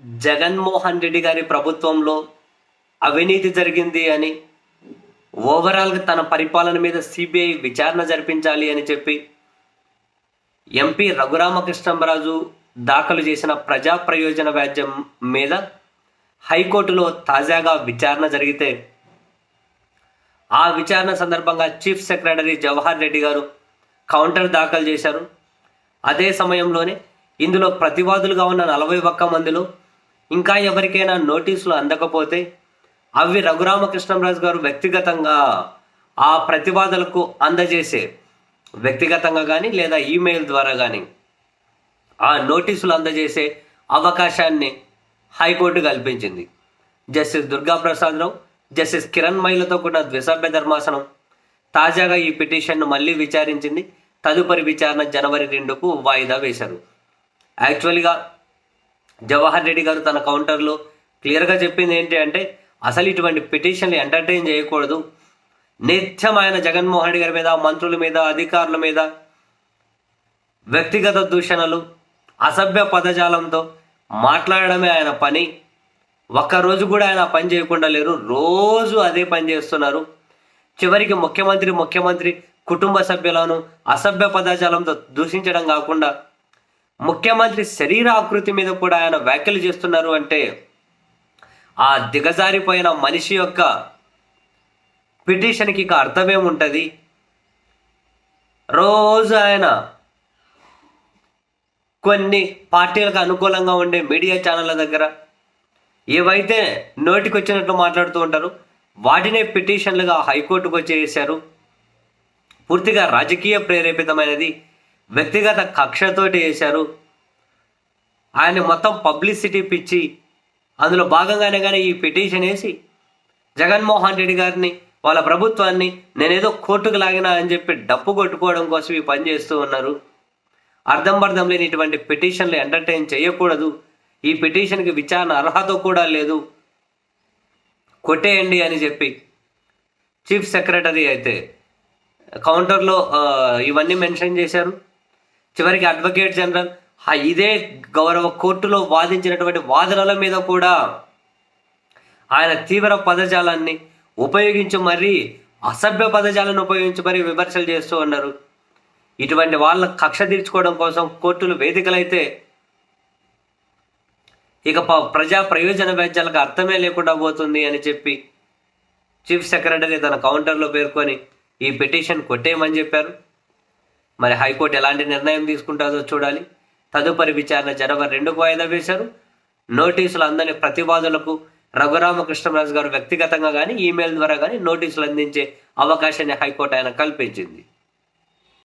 జగన్మోహన్ రెడ్డి గారి ప్రభుత్వంలో అవినీతి జరిగింది అని ఓవరాల్గా తన పరిపాలన మీద సిబిఐ విచారణ జరిపించాలి అని చెప్పి ఎంపీ రఘురామకృష్ణంరాజు దాఖలు చేసిన ప్రజా ప్రయోజన వ్యాజ్యం మీద హైకోర్టులో తాజాగా విచారణ జరిగితే ఆ విచారణ సందర్భంగా చీఫ్ సెక్రటరీ జవహర్ రెడ్డి గారు కౌంటర్ దాఖలు చేశారు. అదే సమయంలోనే ఇందులో ప్రతివాదులుగా ఉన్న నలభై ఒక్క మందిలో ఇంకా ఎవరికైనా నోటీసులు అందకపోతే అవి రఘురామకృష్ణంరాజు గారు వ్యక్తిగతంగా ఆ ప్రతివాదులకు అందజేసే వ్యక్తిగతంగా కానీ లేదా ఈమెయిల్ ద్వారా కానీ ఆ నోటీసులు అందజేసే అవకాశాన్ని హైకోర్టు కల్పించింది. జస్టిస్ దుర్గా ప్రసాదరావు జస్టిస్ కిరణ్ మైలతో కూడిన ద్విసభ్య ధర్మాసనం తాజాగా ఈ పిటిషన్ను మళ్ళీ విచారించింది. తదుపరి విచారణ జనవరి రెండుకు వాయిదా వేశారు. యాక్చువల్గా జవహర్ రెడ్డి గారు తన కౌంటర్లో క్లియర్గా చెప్పింది ఏంటి అంటే అసలు ఇటువంటి పిటిషన్లు ఎంటర్టైన్ చేయకూడదు. నిత్యం ఆయన జగన్మోహన్ రెడ్డి గారి మీద మంత్రుల మీద అధికారుల మీద వ్యక్తిగత దూషణలు అసభ్య పదజాలంతో మాట్లాడడమే ఆయన పని. ఒక్కరోజు కూడా ఆయన పని చేయకుండా లేరు. రోజు అదే పని చేస్తున్నారు. చివరికి ముఖ్యమంత్రి ముఖ్యమంత్రి కుటుంబ సభ్యులను అసభ్య పదజాలంతో దూషించడం కాకుండా ముఖ్యమంత్రి శరీర ఆకృతి మీద కూడా ఆయన వ్యాఖ్యలు చేస్తున్నారు అంటే ఆ దిగజారిపోయిన మనిషి యొక్క పిటిషన్కి ఇక అర్థమేముంటుంది రోజు ఆయన కొన్ని పార్టీలకు అనుకూలంగా ఉండే మీడియా ఛానళ్ళ దగ్గర ఏవైతే నోటికి వచ్చినట్లు మాట్లాడుతూ ఉంటారు వాటినే పిటిషన్లుగా హైకోర్టుకు వచ్చేసారు. పూర్తిగా రాజకీయ ప్రేరేపితమైనది వ్యక్తిగత కక్షతోటి చేశారు. ఆయన మొత్తం పబ్లిసిటీ పిచ్చి అందులో భాగంగానే కానీ ఈ పిటిషన్ వేసి జగన్మోహన్ రెడ్డి గారిని వాళ్ళ ప్రభుత్వాన్ని నేనేదో కోర్టుకు లాగినా అని చెప్పి డప్పు కొట్టుకోవడం కోసం ఈ పని చేస్తూ ఉన్నారు. అర్థం పర్థం లేని ఇటువంటి పిటిషన్లు ఎంటర్టైన్ చేయకూడదు. ఈ పిటిషన్కి విచారణ అర్హత కూడా లేదు. కొట్టేయండి అని చెప్పి చీఫ్ సెక్రటరీ అయితే కౌంటర్లో ఇవన్నీ మెన్షన్ చేశారు. చివరికి అడ్వకేట్ జనరల్ ఇదే గౌరవ కోర్టులో వాదించినటువంటి వాదనల మీద కూడా ఆయన తీవ్ర పదజాలాన్ని ఉపయోగించి మరీ అసభ్య పదజాలను ఉపయోగించి మరీ విమర్శలు చేస్తూ ఉన్నారు. ఇటువంటి వాళ్ళ కక్ష తీర్చుకోవడం కోసం కోర్టులు వేదికలైతే ఇక ప్రజా ప్రయోజన వ్యాజ్యాలకు అర్థమే లేకుండా పోతుంది అని చెప్పి చీఫ్ సెక్రటరీ తన కౌంటర్లో పేర్కొని ఈ పిటిషన్ కొట్టేయమని చెప్పారు. మరి హైకోర్టు ఎలాంటి నిర్ణయం తీసుకుంటుందో చూడాలి. తదుపరి విచారణ జనవరి రెండుకు వాయిదా వేశారు. నోటీసులు అందని ప్రతివాదులకు రఘురామకృష్ణరాజు గారు వ్యక్తిగతంగా కానీ ఈమెయిల్ ద్వారా కానీ నోటీసులు అందించే అవకాశాన్ని హైకోర్టు ఆయన కల్పించింది.